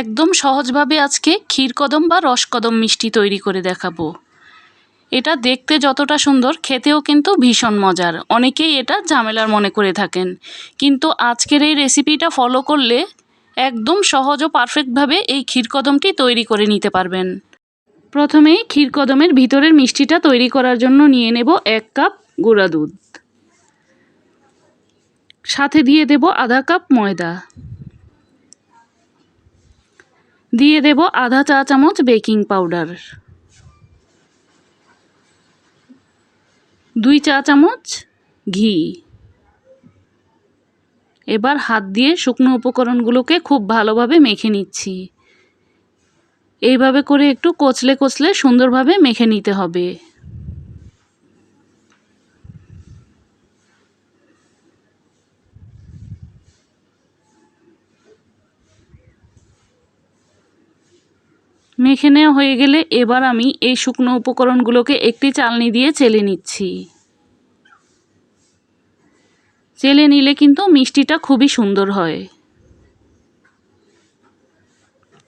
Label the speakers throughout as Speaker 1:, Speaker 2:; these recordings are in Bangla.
Speaker 1: একদম সহজভাবে আজকে ক্ষীরকদম বা রসকদম মিষ্টি তৈরি করে দেখাবো। এটা দেখতে যতটা সুন্দর, খেতেও কিন্তু ভীষণ মজার। অনেকেই এটা ঝামেলার মনে করে থাকেন। কিন্তু আজকের এই রেসিপিটা ফলো করলে একদম সহজ ও পারফেক্টভাবে এই ক্ষীরকদমটি তৈরি করে নিতে পারবেন। প্রথমেই ক্ষীরকদমের ভিতরের মিষ্টিটা তৈরি করার জন্য নিয়ে নেব এক কাপ গুঁড়া দুধ। সাথে দিয়ে দেব আধা কাপ ময়দা। দিয়ে দেব আধা চা চামচ বেকিং পাউডার। দুই চা চামচ ঘি। এবার হাত দিয়ে শুকনো উপকরণগুলোকে খুব ভালোভাবে মেখে নিচ্ছি। এইভাবে করে একটু কচলে কচলে সুন্দরভাবে মেখে নিতে হবে। মেখে নেওয়া হয়ে গেলে এবার আমি এই শুকনো উপকরণগুলোকে একটি চালনি দিয়ে চেলে নিচ্ছি। চেলে নিলে কিন্তু মিষ্টিটা খুবই সুন্দর হয়।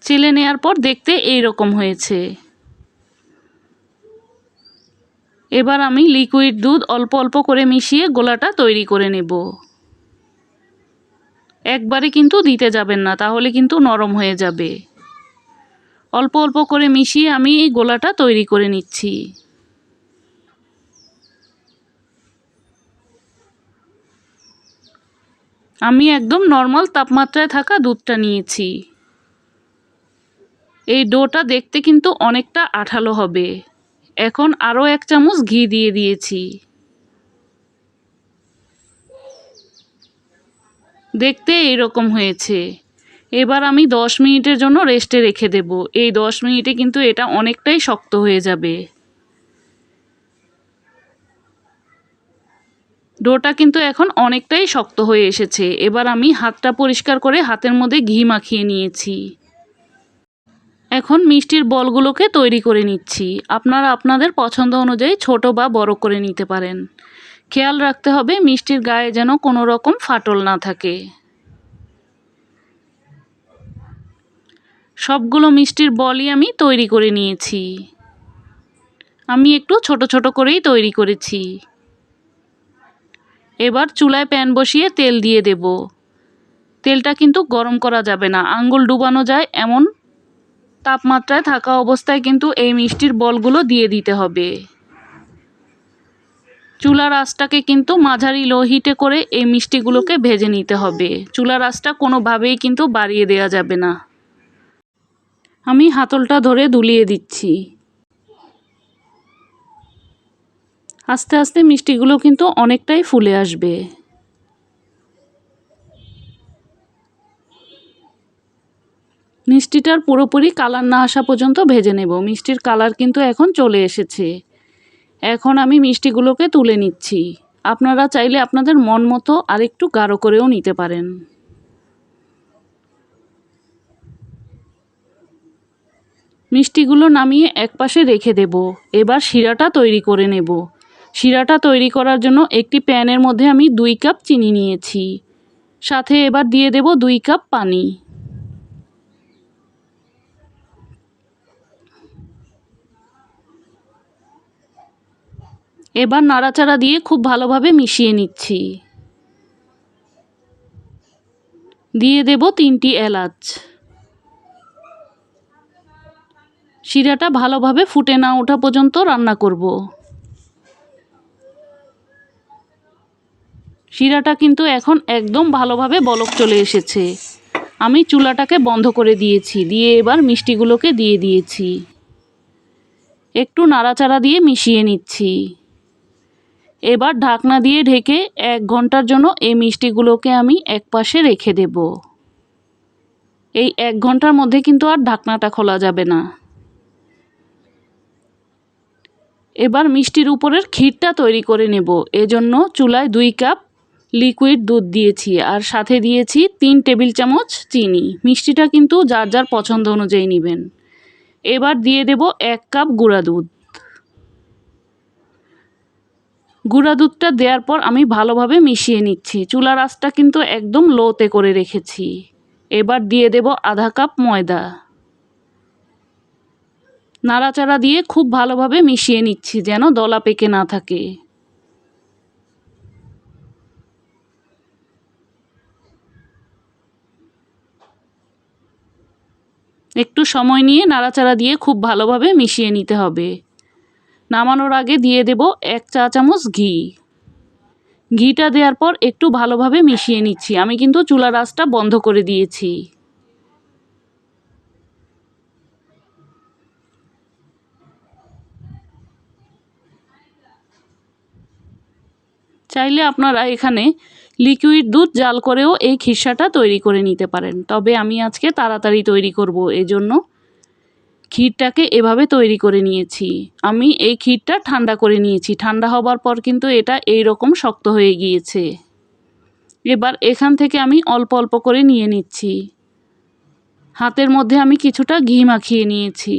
Speaker 1: চেলে নেওয়ার পর দেখতে এই রকম হয়েছে। এবার আমি লিকুইড দুধ অল্প অল্প করে মিশিয়ে গোলাটা তৈরি করে নেব। একবারে কিন্তু দিতে যাবেন না, তাহলে কিন্তু নরম হয়ে যাবে। অল্প অল্প করে মিশিয়ে আমি এই গোলাটা তৈরি করে নিচ্ছি। আমি একদম নর্মাল তাপমাত্রায় থাকা দুধটা নিয়েছি। এই ডোটা দেখতে কিন্তু অনেকটা আঠালো হবে। এখন আরও এক চামচ ঘি দিয়ে দিয়েছি। দেখতে এইরকম হয়েছে। এবার আমি দশ মিনিটের জন্য রেস্টে রেখে দেব। এই দশ মিনিটে কিন্তু এটা অনেকটাই শক্ত হয়ে যাবে। ডোটা কিন্তু এখন অনেকটাই শক্ত হয়ে এসেছে। এবার আমি হাতটা পরিষ্কার করে হাতের মধ্যে ঘি মাখিয়ে নিয়েছি। এখন মিষ্টির বলগুলোকে তৈরি করে নিচ্ছি। আপনারা আপনাদের পছন্দ অনুযায়ী ছোট বা বড় করে নিতে পারেন। খেয়াল রাখতে হবে মিষ্টির গায়ে যেন কোনো রকম ফাটল না থাকে। সবগুলো মিষ্টির বলই আমি তৈরি করে নিয়েছি। আমি একটু ছোট ছোট করেই তৈরি করেছি। এবার চুলায় প্যান বসিয়ে তেল দিয়ে দেব। তেলটা কিন্তু গরম করা যাবে না, আঙ্গুল ডুবানো যায় এমন তাপমাত্রায় থাকা অবস্থায় কিন্তু এই মিষ্টির বলগুলো দিয়ে দিতে হবে। চুলার আঁচটাকে কিন্তু মাঝারি লো হিটে করে এই মিষ্টিগুলোকে ভেজে নিতে হবে। চুলার আঁচটা কোনোভাবেই কিন্তু বাড়িয়ে দেওয়া যাবে না। আমি হাতলটা ধরে দুলিয়ে দিচ্ছি। আস্তে আস্তে মিষ্টিগুলো কিন্তু অনেকটাই ফুলে আসবে। মিষ্টিটার পুরোপুরি কালার না আসা পর্যন্ত ভেজে নেব। মিষ্টির কালার কিন্তু এখন চলে এসেছে। এখন আমি মিষ্টিগুলোকে তুলে নিচ্ছি। আপনারা চাইলে আপনাদের মন মতো আরেকটু গাঢ় করেও নিতে পারেন। মিষ্টিগুলো নামিয়ে একপাশে রেখে দেব। এবার শিরাটা তৈরি করে নেব। শিরাটা তৈরি করার জন্য একটি প্যানের মধ্যে আমি দুই কাপ চিনি নিয়েছি। সাথে এবার দিয়ে দেব দুই কাপ পানি। এবার নাড়াচাড়া দিয়ে খুব ভালোভাবে মিশিয়ে নিচ্ছি। দিয়ে দেব তিনটি এলাচ। শিরাটা ভালোভাবে ফুটে না ওঠা পর্যন্ত রান্না করব। শিরাটা কিন্তু এখন একদম ভালোভাবে বলক চলে এসেছে। আমি চুলাটাকে বন্ধ করে দিয়েছি, দিয়ে এবার মিষ্টিগুলোকে দিয়ে দিয়েছি। একটু নাড়াচাড়া দিয়ে মিশিয়ে নিচ্ছি। এবার ঢাকনা দিয়ে ঢেকে এক ঘণ্টার জন্য এই মিষ্টিগুলোকে আমি এক পাশে রেখে দেব। এই এক ঘণ্টার মধ্যে কিন্তু আর ঢাকনাটা খোলা যাবে না। এবার মিষ্টির উপরের ক্ষীরটা তৈরি করে নেব। এজন্য চুলায় দুই কাপ লিকুইড দুধ দিয়েছি আর সাথে দিয়েছি তিন টেবিল চামচ চিনি। মিষ্টিটা কিন্তু যার যার পছন্দ অনুযায়ী নেবেন। এবার দিয়ে দেব এক কাপ গুঁড়া দুধ। গুঁড়া দুধটা দেওয়ার পর আমি ভালোভাবে মিশিয়ে নিচ্ছি। চুলার আঁচটা কিন্তু একদম লোতে করে রেখেছি। এবার দিয়ে দেব আধা কাপ ময়দা। নাড়াচাড়া দিয়ে খুব ভালোভাবে মিশিয়ে নিচ্ছি যেন দলা পেকে না থাকে। একটু সময় নিয়ে নাড়াচাড়া দিয়ে খুব ভালোভাবে মিশিয়ে নিতে হবে। নামানোর আগে দিয়ে দেব এক চা চামচ ঘি। ঘিটা দেওয়ার পর একটু ভালোভাবে মিশিয়ে নিচ্ছি। আমি কিন্তু চুলার আঁচটা বন্ধ করে দিয়েছি। চাইলে আপনারা এখানে লিকুইড দুধ জাল করেও এই খিরসাটা তৈরি করে নিতে পারেন। তবে আমি আজকে তাড়াতাড়ি তৈরি করব, এজন্য ক্ষীরটাকে এভাবে তৈরি করে নিয়েছি। আমি এই ক্ষীরটা ঠান্ডা করে নিয়েছি। ঠান্ডা হবার পর কিন্তু এটা এই রকম শক্ত হয়ে গিয়েছে। এবার এখান থেকে আমি অল্প অল্প করে নিয়ে নিচ্ছি। হাতের মধ্যে আমি কিছুটা ঘি মাখিয়ে নিয়েছি।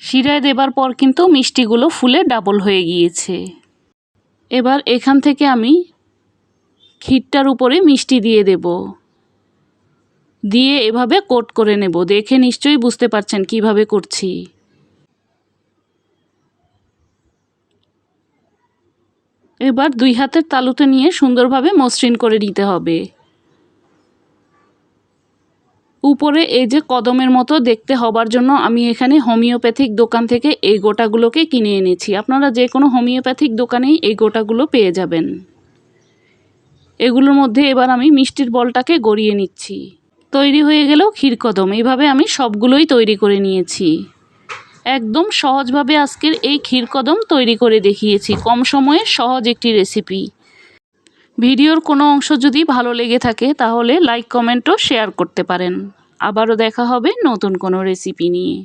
Speaker 1: শিরায় দেবার পর কিন্তু মিষ্টিগুলো ফুলে ডাবল হয়ে গিয়েছে। এবার এখান থেকে আমি ক্ষীরটার উপরে মিষ্টি দিয়ে দেব। দিয়ে এভাবে কোট করে নেব। দেখে নিশ্চয়ই বুঝতে পারছেন কীভাবে করছি। এবার দুই হাতের তালুতে নিয়ে সুন্দরভাবে মসৃণ করে নিতে হবে। উপরে এই যে কদমের মতো দেখতে হবার জন্য আমি এখানে হোমিওপ্যাথিক দোকান থেকে এই গোটাগুলোকে কিনে এনেছি। আপনারা যে কোনো হোমিওপ্যাথিক দোকানেই এই গোটাগুলো পেয়ে যাবেন। এগুলোর মধ্যে এবার আমি মিষ্টির বলটাকে গড়িয়ে নিচ্ছি। তৈরি হয়ে গেলেও ক্ষীরকদম এইভাবে আমি সবগুলোই তৈরি করে নিয়েছি। একদম সহজভাবে আজকের এই ক্ষীরকদম তৈরি করে দেখিয়েছি। কম সময়ে সহজ একটি রেসিপি। ভিডিওর কোনো অংশ যদি ভালো লেগে থাকে, তাহলে লাইক কমেন্টও শেয়ার করতে পারেন। আবারও দেখা হবে নতুন কোনো রেসিপি নিয়ে।